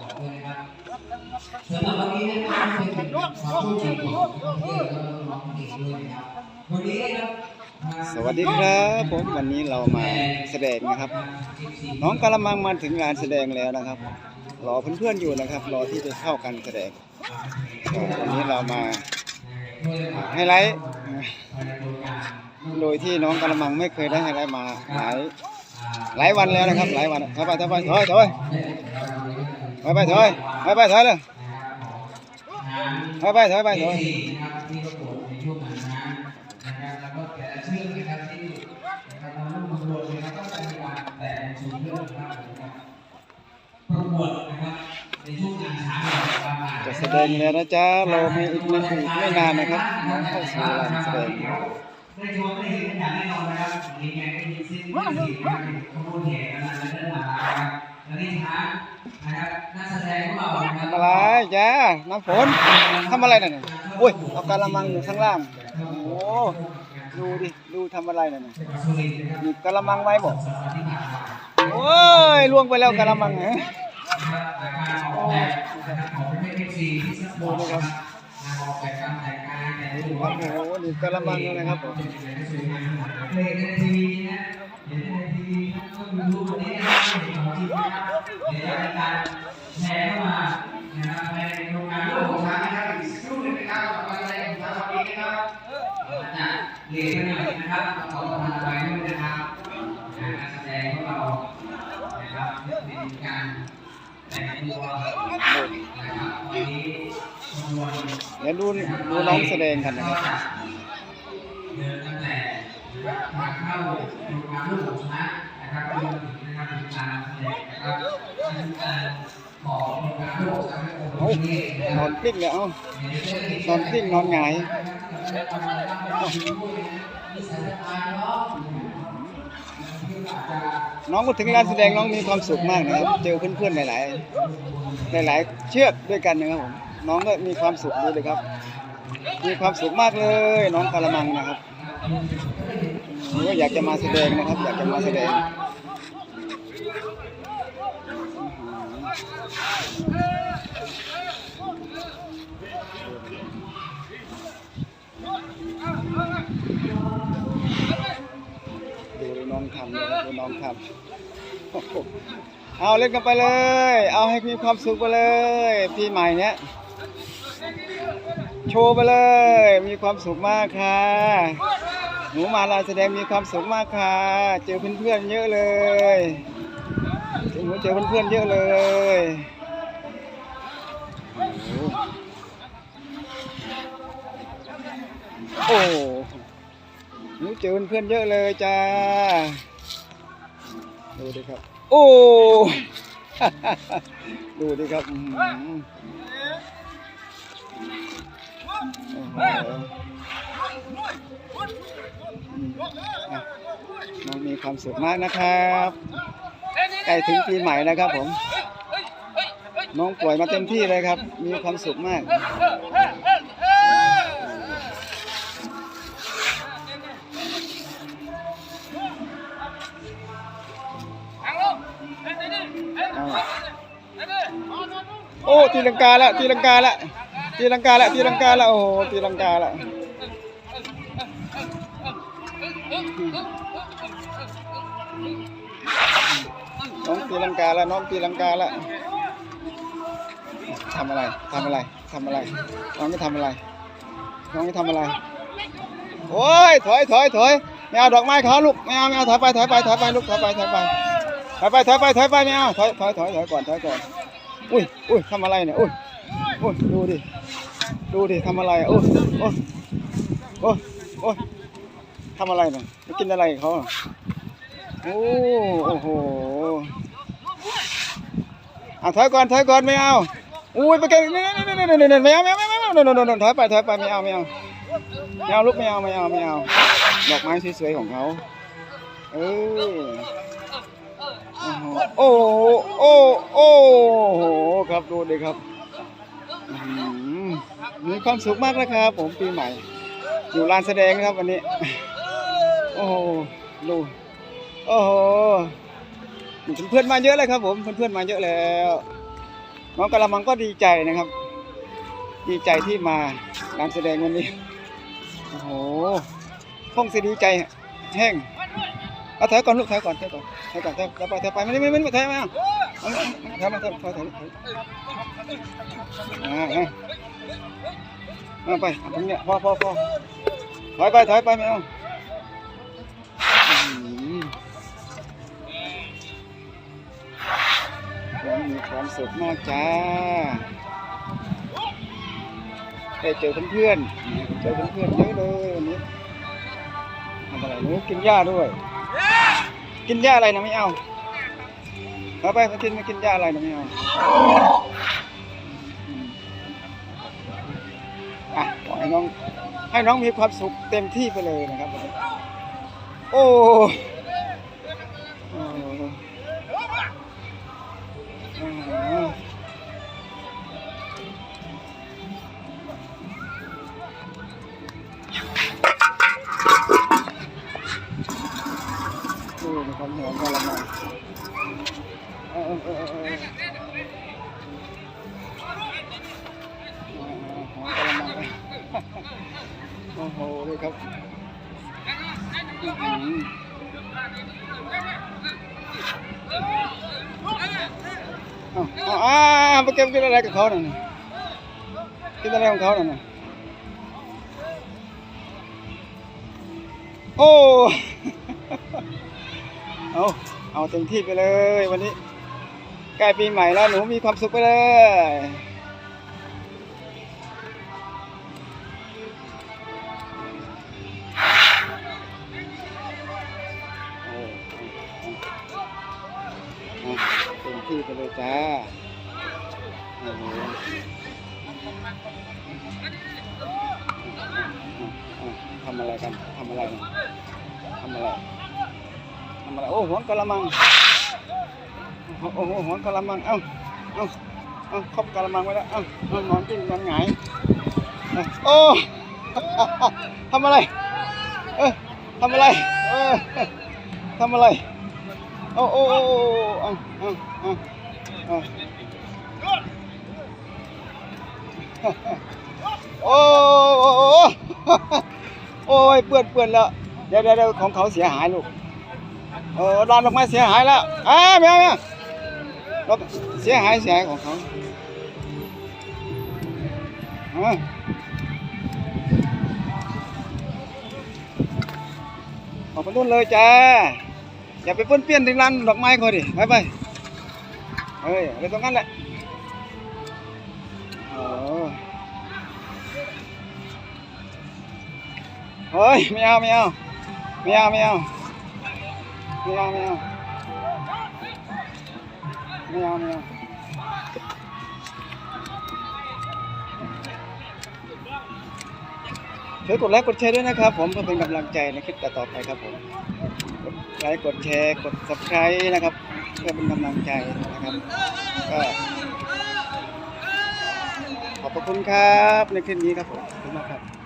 บอกด้วยนะครับสำหรับวันนี้นะครับเป็นความโชคดีของน้องเต้แล้วก็น้องเด็กด้วยนะครับวันนี้นะครับสวัสดีครับผมวันนี้เรามาแสดงนะครับ น้องกระมังมาถึงงานแสดงแล้วนะครับรอเพื่อนๆอยู่นะครับ รอที่จะเข้ากันแสดงวันนี้เรามาไฮไลท์โดยที่น้องกระมังไม่เคยได้ไฮไลท์มาหลายหลายวันแล้วนะครับ หลายวันถอยไปถอยไปถอยถอย อยไปถอยถอยไปถอยเลยถอยไปถอยไปถอยนะครับที่ปเชือะครับที่นะครับมาร่วมประกวดนะครับก็จะแต่งชุดเชือะจะแสดงแล้วนะจ๊ะเราไม่อีกไม่อีกไม่นานนะครับน้องเข้าสู่ลานแสดงได้ชมได้เห็นกันอย่างแน่นอนนะครับนี่ไงได้ยินเสียงได้ยินเสียงขบวนแห่กันมาแล้วเดินมา นะครับและนี่ช้างนะครับนักแสดงของเรานะครับทำอะไรจ้าน้ำฝนทำอะไรน่ะเนี่ยอุ้ยเอากระมังอยู่ข้างล่าง โอ้โหดูดิดูทำอะไรน่ะเนี่ยหยิบกระมังไว้บอกโอ้ยล่วงไปแล้วกระมังเหรอการออกแบบนะครับของเป็นเอฟซีที่สปอร์ตนะครับงานออกแบบการแต่งกายแต่งตัวโอ้โหนี่กระมังแล้วนะครับผมเคยเห็นในทีวีนะเห็นในทีวีนะก็ยูทูบวันนี้ นะครับเห็นะครับเดี๋ยวจะมีการแชร์เข้ามานะครับในโครงการโลกของช้างนะครับอีกสักครู่หนึงนะครับกับการแสดงของช้างวันนี้นะครับจะเรียนกันหน่อยนะครับขอประกอบกับทางไปด้วยนะครับการแสดงของเรานะครับเป็นการแต่งตัวนะครับวันนี้ขบวนเดี๋ยวดูดูน้องแสดงกันนะครับ เดินตั้งแต่ทางเข้าโรงงานลูกของช้างนะครับ นถึงนะครับถึงการแสดงนะครับซึ่งการของโรงงานลูกช้งเป็นองค์เอ้านี้นะนคอรับนกลิ้งเนี่ยเอ้านอนกลิ้งนอนหงายน้องก็ถึงร้านแสดงน้องมีความสุขมากนะครับ เจอเพื่อนๆหลาย ๆ หลาย ๆ เชือกด้วยกันนะครับผมน้องก็มีความสุขดูเลยครับ มีความสุขมากเลย น้องกะละมังนะครับผมก็อยากจะมาแสดงนะครับ อยากจะมาแสดง ดูน้องทำดูน้องทำเอาเล่นกันไปเลย เอาให้มีความสุขไปเลยปีใหม่เนี้ยโชว์ไปเลย มีความสุขมากค่ะหนูมาลาแสดงมีความสุขมากค่ะ เจอเพื่อนๆเยอะเลย เจอเจอเพื่อนๆเยอะเลยโอ้หนูเจอเพื่อนเยอะเลยจ้า ดูดิครับ โอ้ ดูดิครับมอะน้องมีความสุขมากนะครับ ใกล้ถึงปีใหม่นะครับผม น้องปล่อยมาเต็มที่เลยครับ มีความสุขมากโอ้ตีลังกาละตีลังกาละตีลังกาละตีลังกาละโอ้โหตีลังกาละ ตีลังกาละน้องตีลังกาละทำอะไรทำอะไรทำอะไร น้องไม่ทำอะไร น้องไม่ทำอะไร โอ้ยถอยถอยถอยไม่เอาดอกไม้เขาลูกไม่เอาไม่เอาถอยไปถอยไปถอยไปลูกถอยไปถอยไปถอยไปถอยไปถอยไปไม่เอาถอยถอยถอยถอยก่อนถอยก่อน อุ้ยอุ้ยทำอะไรเนี่ยอุ้ยอุ้ยดูดิดูดิทำอะไรอุ้ยโอ้ยโอ้ยโอ้ยทำอะไรเนี่ยกินอะไรเขาโอ้โอ้ อะถอยก่อนถอยก่อนไม่เอาอุ้ยไปกันนี่นี่นี่นี่นี่ไม่เอาไม่เอาไม่เอาไม่เอาไม่เอาถอยไปถอยไปไม่เอาไม่เอาไม่เอาลูกไม่เอาไม่เอาไม่เอาดอกไม้สวยๆของเขาเออโอ้โหโอ้โอ้โหครับดูดิครับอื้อหือมีความสุขมากนะครับผมปีใหม่ อยู่ลานแสดงครับวันนี้ โอ้โหดูโอ้โห เพื่อนๆมาเยอะเลยครับ ผมเพื่อนๆมาเยอะแล้วน้องกะละมังก็ดีใจนะครับ ดีใจที่มางานแสดงวันนี้โอ้โหคงสิดีใจแห้งเอาถอยก่อนลูกถอยก่อนถอยก่อนถอยก่อนถอยไปถอยไปไม่ไม่ไม่ไม่ถอยมาเอาเอาเอาถอยมาถอยถอยถอยถอยอ่าอ่าเอาไปเอาตรงเนี้ยพอพอพอถอยไปถอยไปไม่เอา ความสุขมากจ้าได้เจอเพื่อนๆเจอเพื่อนๆเยอะเลยวันนี้ทำอะไรนู้กินหญ้าด้วย กินหญ้าอะไรนะไม่เอาเอาไปมากินมากินหญ้าอะไรนะไม่เอาอะขอให้น้องให้น้องมีความสุขเต็มที่ไปเลยนะครับ โอ้ ดูมีความหอมกะละมังเออเออเออเออหอมกะ เอาเอาเต็มที่ไปเลยวันนี้ใกล้ปีใหม่แล้วหนูมีความสุขไปเลยเต็มที่ไปเลยจ้าโอ้โหทำอะไรกัน ทำอะไร ทำอะไร ทำอะไรโอ้หัวกะละมังโอ้โหหัวกะละมังเอ้าเอ้าเอ้าครบกะละมังไว้แล้วเอ้าเอานอนกิ้งนอนหงายโอ้ทำอะไรเออทำอะไรเออทำอะไรโอ้โอ้โอ้โอ้เอ้าเอ้าเอาเอาโอ้โอ้โอ้ยเปื้อนเปื้อนแล้วเดี๋ยวเดี๋ยวของเขาเสียหายลูก เออร้านดอกไม้เสียหายแล้วอ้าไม่เอาไม่เอารถเสียหายเสียหายของเขาอ่าออกไปรุ่นเลยจ้า อย่าไปป้วนเปี้ยนถึงร้านดอกไม้เขาดิไปไปเฮ้ยไปตรงนั้นแหละเออเฮ้ยไม่เอาไม่เอาไม่เอาไม่เอา ไม่เอาไม่เอาไม่เอาไม่เอาช่วยกดไลค์กดแชร์ด้วยนะครับ ผมเพื่อเป็นกำลังใจในคลิปต่อๆไปครับผมกดไลค์กดแชร์กด subscribe นะครับ เพื่อเป็นกำลังใจนะครับก็ขอบพระคุณครับในคลิปนี้ครับผมขอบคุณมากครับ